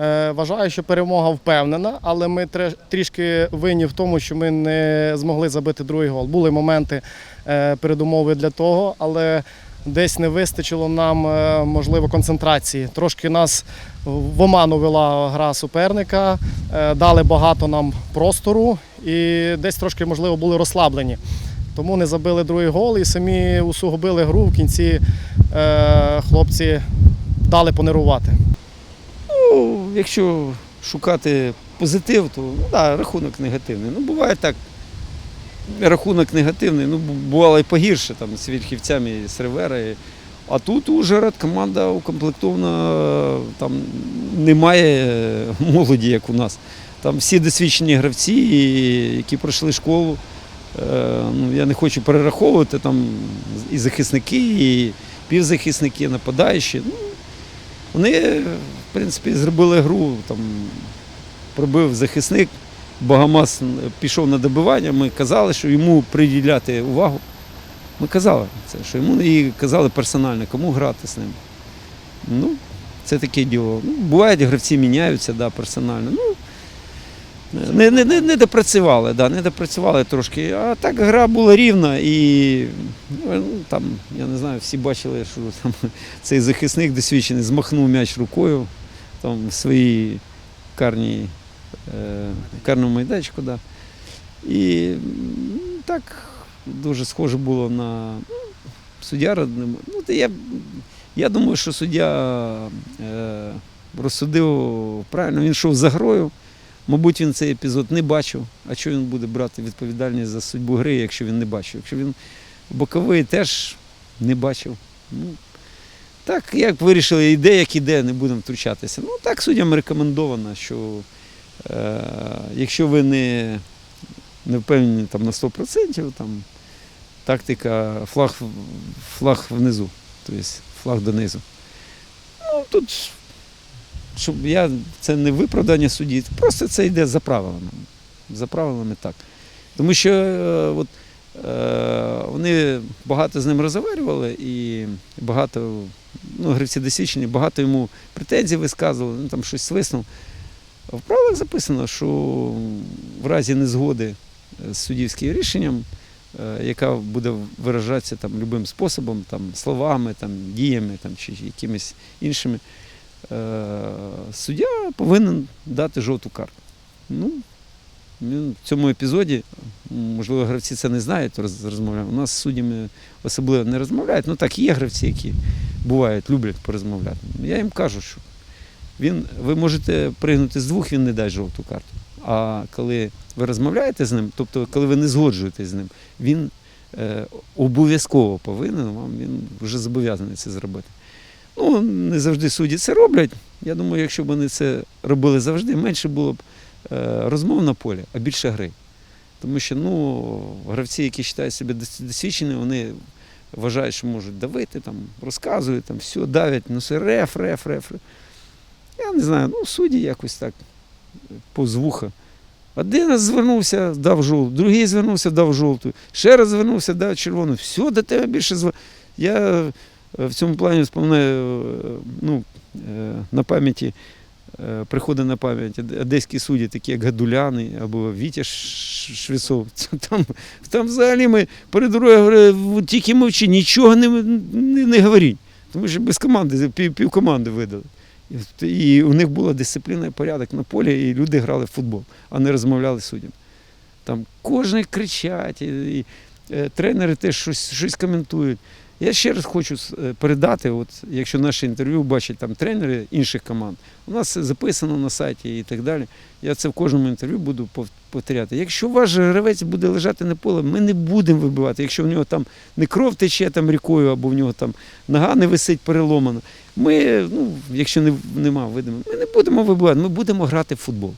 Е, Вважаю, що перемога впевнена, але ми трішки винні в тому, що ми не змогли забити другий гол. Були моменти е, передумови для того, але десь не вистачило нам, е, можливо, концентрації. Трошки нас в оману вела гра суперника, дали багато нам простору і десь трошки, можливо, були розслаблені. Тому не забили другий гол і самі усугубили гру. В кінці хлопці дали понервувати. Ну, якщо шукати позитив, то ну, да, рахунок негативний. Ну, буває так. Рахунок негативний, ну, бувало і погірше там, з Вільхівцями, і з Ривери. А тут Ужгород команда укомплектована, там немає е, молоді, як у нас. Там всі досвідчені гравці, які пройшли школу. Е, Ну, я не хочу перераховувати там і захисники, і півзахисники, нападаючі. Ну, вони, в принципі, зробили гру, там, пробив захисник, Богомаз пішов на добивання, ми казали, що йому приділяти увагу. Ми казали це, що йому і казали персонально, кому грати з ним. Ну, це таке діло. Ну, бувають, гравці міняються да, персонально. Ну, не, не, не, не допрацювали, да, не допрацювали трошки. А так гра була рівна і ну, там, я не знаю, всі бачили, що там цей захисник досвідчений змахнув м'яч рукою там, в своїй карній, е, карному майданчику. Да. І так дуже схоже було на ну, суддя. родним. Ну, я, я думаю, що суддя е, розсудив правильно, він йшов за грою. Мабуть, він цей епізод не бачив. А що він буде брати відповідальність за судьбу гри, якщо він не бачив? Якщо він боковий теж не бачив. Ну, так, як вирішили, іде, як іде, не будемо втручатися. Ну, так суддям рекомендовано, що е, якщо ви не, не впевнені там, на 100%, там, тактика флаг, флаг внизу, тобто флаг донизу. Ну, тут, щоб я, це не виправдання судді, просто це йде за правилами. За правилами так. Тому що е, от, Вони багато з ним розговорювали і багато, ну, гравці досвідчені, багато йому претензій висказували, ну, там щось свиснув. В правилах записано, що в разі незгоди з суддівським рішенням, е, яка буде виражатися там любим способом, там, словами, там, діями там, чи якимись іншими, е, суддя повинен дати жовту карту. Ну, в цьому епізоді, можливо, гравці це не знають, роз- розмовляють. У нас з суддями особливо не розмовляють. Ну так, є гравці, які бувають, люблять порозмовляти. Я їм кажу, що він, ви можете пригнути з двох, він не дасть жовту карту. А коли ви розмовляєте з ним, тобто коли ви не згоджуєтесь з ним, він е, обов'язково повинен вам, він вже зобов'язаний це зробити. Ну, не завжди судді це роблять. Я думаю, якщо б вони це робили завжди, менше було б розмов на полі, а більше гри. Тому що ну, гравці, які вважають себе дос- досвідченими, вони вважають, що можуть давити, там, розказують, там, все, давлять, ну все реф, реф, реф. Я не знаю, ну судді якось так повз вуха. Один раз звернувся, дав жовту, другий звернувся, дав жовту, ще раз звернувся, дав червону. Все, до тебе більше зв... Я е, в цьому плані вспоминаю е, ну, е, на пам'яті е, приходить на пам'ять одеські судді, такі як Гадуляни або Вітя Швецов. Там, там взагалі ми перед говорили, тільки мовчи, нічого не, не, не говоріть. Тому що без команди, пів, пів команди видали. І- І у них була дисципліна і порядок на полі, і люди грали в футбол, а не розмовляли з суддями. Там кожен кричать, і, і, е, тренери теж щось, щось коментують. Я ще раз хочу е, передати, от, якщо наше інтерв'ю бачать там тренери інших команд, у нас це записано на сайті і так далі. Я це в кожному інтерв'ю буду повторяти. Якщо ваш гравець буде лежати на полі, ми не будемо вибивати. Якщо в нього там не кров тече там рікою, або в нього там нога не висить переломана. Ми, ну, якщо не, нема видимо, ми не будемо вибивати, ми будемо грати в футбол.